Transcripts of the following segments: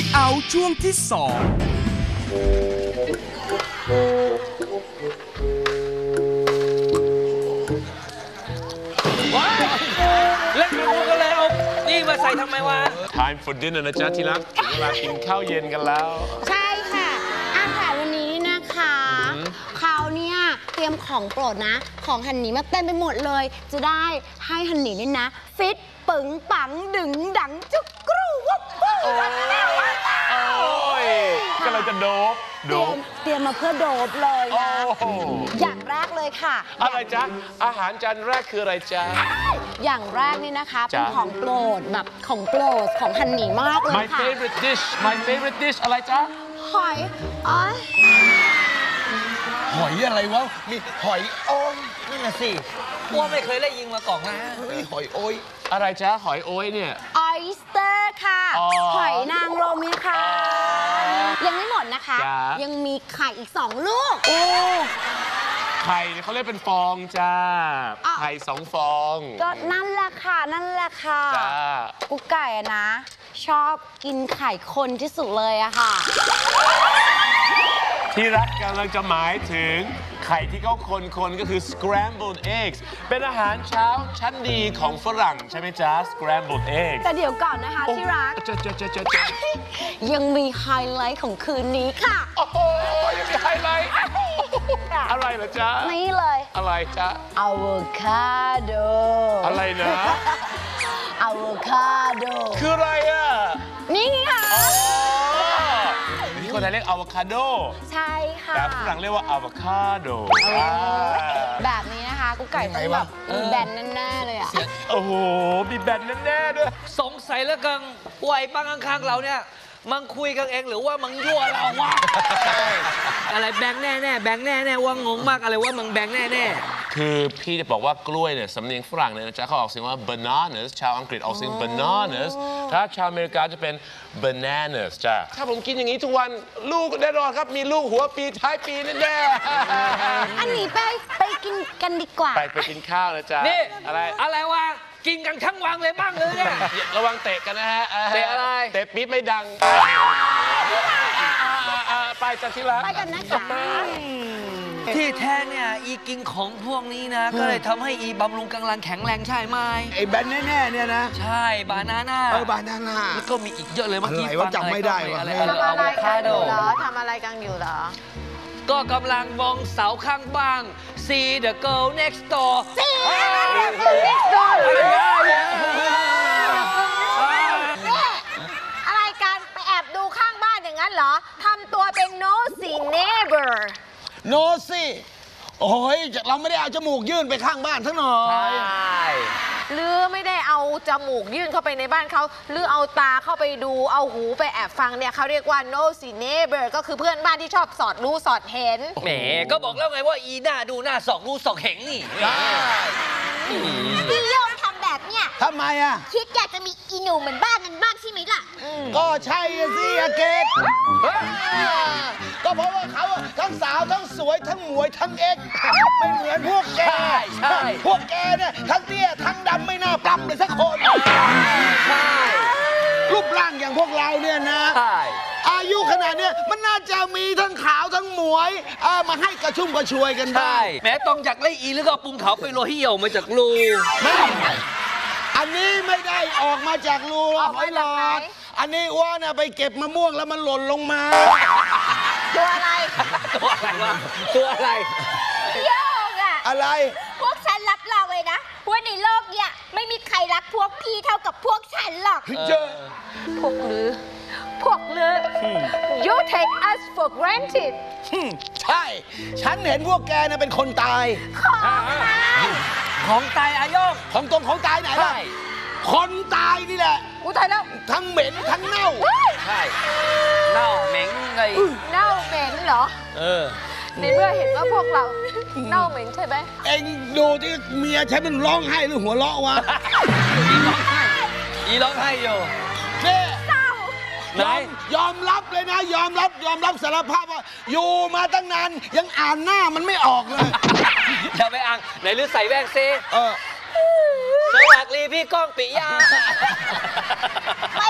Speak Out ช่วงที่สองเล่นมุกกันแล้ว นี่มาใส่ทำไมวะ Time for dinner นะจ๊ะที่รักถึงเวลากินข้าวเย็นกันแล้ว ใช่ค่ะอาหารวันนี้นะคะเขาเนี่ยเตรียมของโปรดนะ ของฮันนี่มาเต็มไปหมดเลย จะได้ให้ฮันนี่เนี่ยนะ ฟิตปึงปังดึงดังจุกกรูวุบวุบโอ้ย กำลังจะโดบเตโดรียบ มเตรียมมาเพื่อโดบเลยโอ้นะโห อย่างแรกเลยค่ะ อะไรจ๊ะ อาหารจานแรกคืออะไรจ๊ะ อย่างแรกนี่นะคะ เป็นจ๊ะของโปรดแบบของโปรดของฮันนี่มากเลย My ค่ะ favorite dish My favorite dish อะไรจ๊ะ หอยอ๋อหอยอะไรวะ มีหอยโอ้ยนั่นน่ะสิว่าไม่เคยได้ยิงมาก่อนนะเฮ้ยหอยโอ้ย อะไรจ๊ะ หอยโอ้ยเนี่ย ออยสเตอร์ค่ะ อ๋อ หอยนางรมเนี่ยค่ะ ยังไม่หมดนะคะจ๊ะยังมีไข่อีกสองลูก โอ้ไข่เนี่ยเขาเรียกเป็นฟองจ้า อะ ไข่สองฟองก็นั่นแหละค่ะ นั่นแหละค่ะ จ้ากุ๊กไก่อะนะ ชอบกินไข่คนที่สุดเลยอะค่ะ ที่รักกำลังจะหมายถึงไข่ที่เขาคนคนๆ ก็คือ scrambled eggs เป็นอาหารเช้าชั้นดีของฝรั่งใช่ไหมจ๊ะ scrambled eggs แต่เดี๋ยวก่อนนะคะที่รักจะจะจะจะจะยังมีไฮไลท์ของคืนนี้ค่ะ โอ้โหยังมีไฮไลท์ อะไรเหรอจ๊ะ นี่เลย อะไรจ๊ะอะโวคาโดอะไรนะอะโวคาโด คืออะไรอะ นี่ไงค่ะอ๋อ ที่คนไทยเรียกอะโวคาโด ใช่ค่ะ แต่ฝรั่งเรียกว่าอะโวคาโดแบบนี้นะคะกุ๊กไก่ต้องแบบมีแบนแน่ๆเลยอะโอ้โห มีแบนแน่ๆด้วย สงสัยแล้วกังว่าไอ้ปังข้างๆเราเนี่ยมังคุยกันเองหรือว่ามังยั่วเราวะอะไรแบงค์แน่แน่ๆแบงค์แน่แน่ๆว่างงมากอะไรว่ามังแบงค์แน่แน่ คือพี่จะบอกว่ากล้วยเนี่ยสำเนียงฝรั่งเนี่ยนะจ๊ะเขาออกเสียงว่า bananas ชาวอังกฤษออกเสียง bananas ถ้าชาวอเมริกาจะเป็น bananas จ้ะถ้าผมกินอย่างนี้ทุกวันลูกแน่นอนครับ มีลูกหัวปีท้ายปีแน่ๆอันนี้ไปไปกินกันดีกว่าไปไปกินข้าวนะจ๊ะๆนี่อะไร อะไรวะกินกันทั้งวังเลยบ้างเลยเนี่ย ระวังเตะกันนะฮะาเตะอะไร เตะปี๊บไม่ดังอ่าไปจากที่รัก ไปกันนะคะ ที่แท้เนี่ยอีกินของพวกนี้นะ ก็เลยทำให้อีบำรุงกำลังแข็งแรงใช่ไหมไอ้แบนแน่ๆเนี่ยนะใช่บานาน่าเออบานาน่า แล้วก็มีอีกเยอะเลยเมื่อกี้อะไรวะฟังจำไม่ได้วะ อะไรเฮ้ยอะไรอะโวคาโดทำอะไรกันอยู่เหรอ ก็กำลังมองเสาข้างบ้าง see the girl next door อะไรกันไปแอบดูข้างบ้านอย่างนั้นเหรอ ทำตัวเป็น nosy neighbor โนสิ โอ้ยเราไม่ได้เอาจมูกยื่นไปข้างบ้านทั้งหน่อย หรือไม่ได้เอาจมูกยื่นเข้าไปในบ้านเขา หรือเอาตาเข้าไปดูเอาหูไปแอบฟังเนี่ยเขาเรียกว่า nosy neighbor ก็คือเพื่อนบ้านที่ชอบสอดรู้สอดเห็น แหมก็บอกแล้วไงว่าอีหน้าดูหน้าสองดูสองเหงนี่พี่โยง ทำแบบเนี้ยทำไมอะ คิดอยากจะมีอีหนูเหมือนบ้านนั้นบ้างใช่ไหมล่ะ ก็ใช่อะสิอาเกตก็เพราะว่าเขาอะทั้งสาวทั้งสวยทั้งหมวยทั้งเอ็กซ์ไม่เหมือนพวกแกใช่ใช่ พวกแกเนี่ยทั้งเตี้ยทั้งดำไม่น่าปรับเลยสักคน ใช่รูปร่างอย่างพวกเราเนี่ยนะ ใช่อายุขนาดเนี้ยมันน่าจะมีทั้งขาวทั้งหมวยเออมาให้กระชุ่มกระชวยกันใช่ได้แม้ต้องจากไล่อีหรือก็เอาปุงเขาไปโรยเหี่ยวมาจากรู ไม่ อันนี้ไม่ได้ออกมาจากรูหรอกออกไอ้มาหลจากอไหนดอันนี้อ้วนน่ะไปเก็บมะม่วงแล้วมันหล่นลงมา ตัวอะไร ตัวอะไรวะตัวอะไรโยงอะอะไร พวกฉันรับรองเลยนะว่าในโลกเนี่ยไม่มีใครรักพวกพี่เท่ากับพวกฉันหรอกเจอพวกลือ พวกลือ you take us for granted ใช่ ฉันเห็นพวกแกน่ะเป็นคนตายขอ งตายอาโยงของตรงของตายไหนล่ะใช่คนตายนี่แหละ อู้ตายแล้วทั้งเหม็นทั้งเน่าใช่เน่าเหม็งไงเน่าเหม็นเหรอ เออ ในเมื่อเห็นว่าพวกเราเน่าเหม็นใช่ไหมเอ็งดูที่เมียฉันมันร้องไห้หรือหัวเราะวะอีร้องไห้อยู่นี่ ไหน ยอมยอมรับเลยนะ ยอมรับยอมรับสารภาพว่า อยู่มาตั้งนานยังอ่านหน้ามันไม่ออกเลย อย่าไปอ่างไหนลือใส่แว่นซิเออสวัสดีพี่ก้องปิยาไม่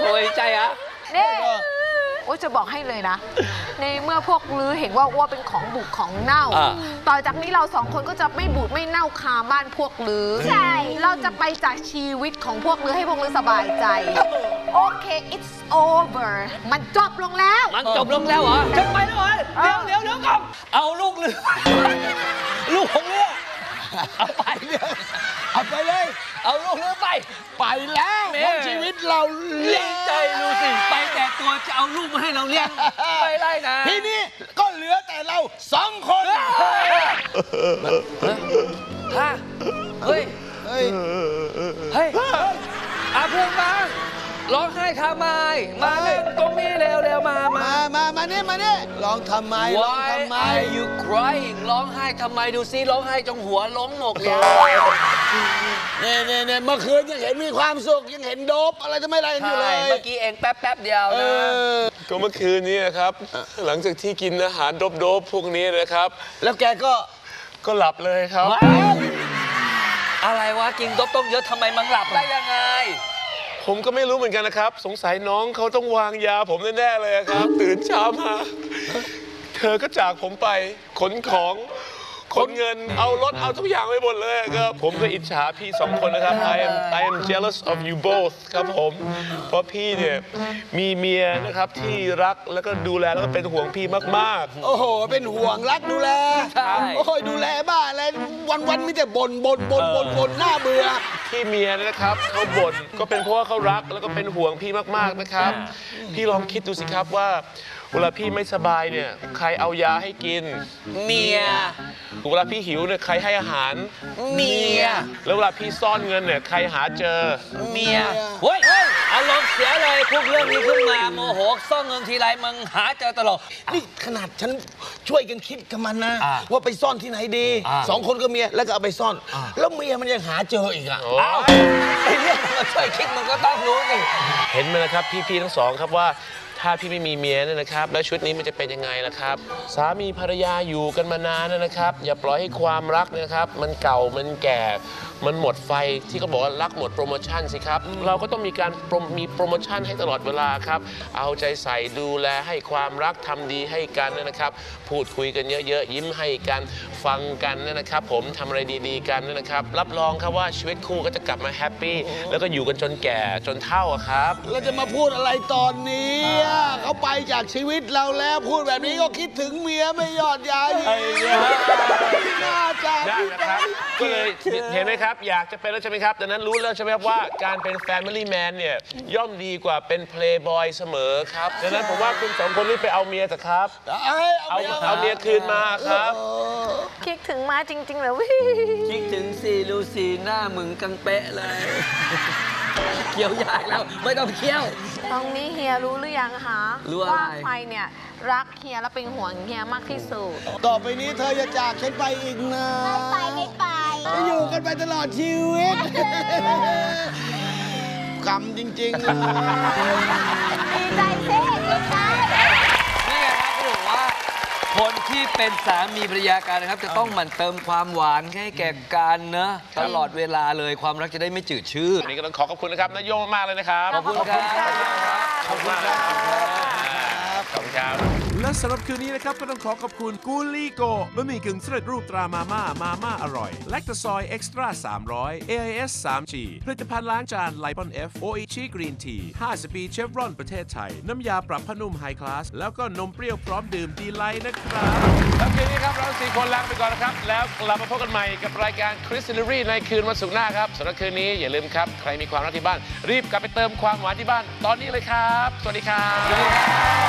โอ้ยใจอะนี่โอ้ยจะบอกให้เลยนะ ในเมื่อพวกลือเห็นว่าอ้วเป็นของบุกของเน่า อ่าต่อจากนี้เราสองคนก็จะไม่บูดไม่เน่าคาบ้านพวกลือใช่ เราจะไปจากชีวิตของพวกลือให้พวกลือสบายใจ โอเค it's over มันจบลงแล้ว มันจบลงแล้วเหรอจะไปแล้วเหรอเดี๋ยวเดี๋ยวเดี๋ยวก่อนเอาลูกเรือลูกของเรือเอาไปเอาไปเลย เอาลูกเรือไป ไปแล้วแม่เพราะชีวิตเราเลี้ยงใจดูสิ ไปแต่ตัวจะเอาลูกมาให้เราเลี้ยง ไปไล่นะ ทีนี้ก็เหลือแต่เราสองคนฮะเฮ้ย เฮ้ย เฮ้ยอาเพื่อนมา ร้องไห้ทำไม มาเล่นตรงนี้เร็วเร็วมามามามามานี่มานี่ลองทำไมลอง Why ทำไม are you crying ร้องไห้ทำไมดูซิร้องไห้จงหัวล้มหมกเลยเน่เน่เน่เมื่อคืนยังเห็นมีความสุขยังเห็นโดบอะไรจะไม่อะไรกันอยู่ใช่เลยเมื่อกี้เองแป๊บแป๊บๆเดียวเอนะอก็เมื่อคืนนี้นะครับ หลังจากที่กินอาหารโดบๆพวกนี้นะครับ แล้วแกก็ก็หลับเลยครับอะไรวะกินต๊บต้องเยอะทำไมมันหลับได้ยังไง ผมก็ไม่รู้เหมือนกันนะครับ สงสัยน้องเขาต้องวางยาผมแน่ๆเลยครับ ตื่นเช้ามา เธอก็จากผมไปขนของ ขนเงินเอารถเอาทุกอย่างไปหมดเลยครับผมก็อิจฉาพี่สองคนนะครับ I am I am jealous of you both ครับผม เพราะพี่เนี่ยมีเมียนะครับที่รักแล้วก็ดูแลแล้วก็เป็นห่วงพี่มากๆ โอ้โห เป็นห่วงรักดูแลใช่ โอ้ยดูแลบ้าอะไรวันวันๆมีแต่บ่นบ่นบ่นบ่นบ่นหน้าเบื่อ ที่เมียนะครับเขาบ่นก็เป็นเพราะว่าเขารักแล้วก็เป็นห่วงพี่มากๆนะครับ พี่ลองคิดดูสิครับว่า เวลาพี่ไม่สบายเนี่ย ใครเอายาให้กิน เมีย เวลาพี่หิวเนี่ยใครให้อาหาร เมีย แล้วเวลาพี่ซ่อนเงินเนี่ยใครหาเจอ เมียเฮ้ยเฮ้ยอารมณ์เสียเลยพวกเรื่องนี้ขึ้นมาโมโหซ่อนเงินทีไรมึงหาเจอตลอด นี่ขนาดฉันช่วยกันคิดกับมันนะ อ่าว่าไปซ่อนที่ไหนดีอ่า สองคนก็เมียแล้วก็เอาไปซ่อน แล้วเมียมันยังหาเจออีกอะเอ้าไอ้เรื่องมันช่วยคิดมันก็ต้องรู้สิ เห็นไหมนะครับพี่ๆทั้งสองครับว่า ถ้าพี่ไม่มีเมียเนี่ยนะครับ แล้วชุดนี้มันจะเป็นยังไงล่ะครับ สามีภรรยาอยู่กันมานานนะครับ อย่าปล่อยให้ความรักเนยนะครับ มันเก่ามันแก่ มันหมดไฟที่เขาบอกว่ารักหมดโปรโมชั่นสิครับ เราก็ต้องมีการโปรมีโปรโมชั่นให้ตลอดเวลาครับ เอาใจใส่ดูแลให้ความรักทำดีให้กันนะครับ พูดคุยกันเยอะๆ ยิ้มให้กันฟังกันเนยนะครับ ผมทำอะไรดีๆกันเนยนะครับ รับรองครับว่าชีวิตคู่ก็จะกลับมาแฮปปี้แล้วก็อยู่กันจนแก่จนเฒ่าครับแล้วจะมาพูดอะไรตอนนี้เขาไปจากชีวิตเราแล้วพูดแบบนี้ก็คิดถึงเมียไม่ยอดยายีน่าจะได้นะครับก็เลยเห็นไหมครับ อยากจะเป็นแล้วใช่ไหมครับดังนั้นรู้แล้วใช่ไหมครับว่าการเป็น Family Man เนี่ยย่อมดีกว่าเป็น Playboy เสมอครับดังนั้นผมว่าคุณสองคนรีบไปเอาเมียเถอะครับ เอ้ยเอาเอาเอาเมียคืนมาครับ คิดถึงมาจริงๆเหรอวิคิดถึงสีลูสีหน้ามึงกังเป๊ะเลย เคี้ยวยากแล้วไม่ต้องเคี้ยว ตรงนี้เฮียรู้หรือยังคะรู้อะไร ว่าใครเนี่ยรักเฮียและเป็นห่วงเฮียมากที่สุด ต่อไปนี้เธอจะจากฉันไปอีกนะไปไม่ไป จะอยู่กันไปตลอดชีวิต กรรมจริงๆเลย ดีใจสิดีใจ นี่ไงครับเขาบอกว่า คนที่เป็นสามีภรรยากันนะครับ จะต้องหมั่นเติมความหวานให้แก่กันนะตลอดเวลาเลยความรักจะได้ไม่จืดชืดวันนี้ก็ต้องขอขอบคุณนะครับนายโยงมากๆเลยนะครับ ขอบคุณครับ ขอบคุณมากครับขอบคุณครับ และสำหรับคืนนี้นะครับ ก็ต้องขอขอบคุณกูลี่โกบะหมี่กึ่งสำเร็จรูปตรามาม่ามาม่าอร่อย แลคตาซอยเอ็กซ์ตร้า300 AIS 3G ผลิตภัณฑ์ล้างจานไลปอน F โออิชิกรีนที50 ปีเชฟรอนประเทศไทย น้ำยาปรับผ้านุ่มไฮคลาส แล้วก็นมเปรี้ยวพร้อมดื่มดีไลท์นะครับ แล้วคืนนี้ครับเราสี่คนลาไปก่อนนะครับ แล้วกลับมาพบกันใหม่กับรายการคริส i ิลรีในคืนวันศุกร์หน้าครับสำหรับคืนนี้อย่าลืมครับใครมีความรักที่บ้าน รีบกลับไปเติมความหวานที่บ้านตอนนี้เลยครับ สวัสดีครั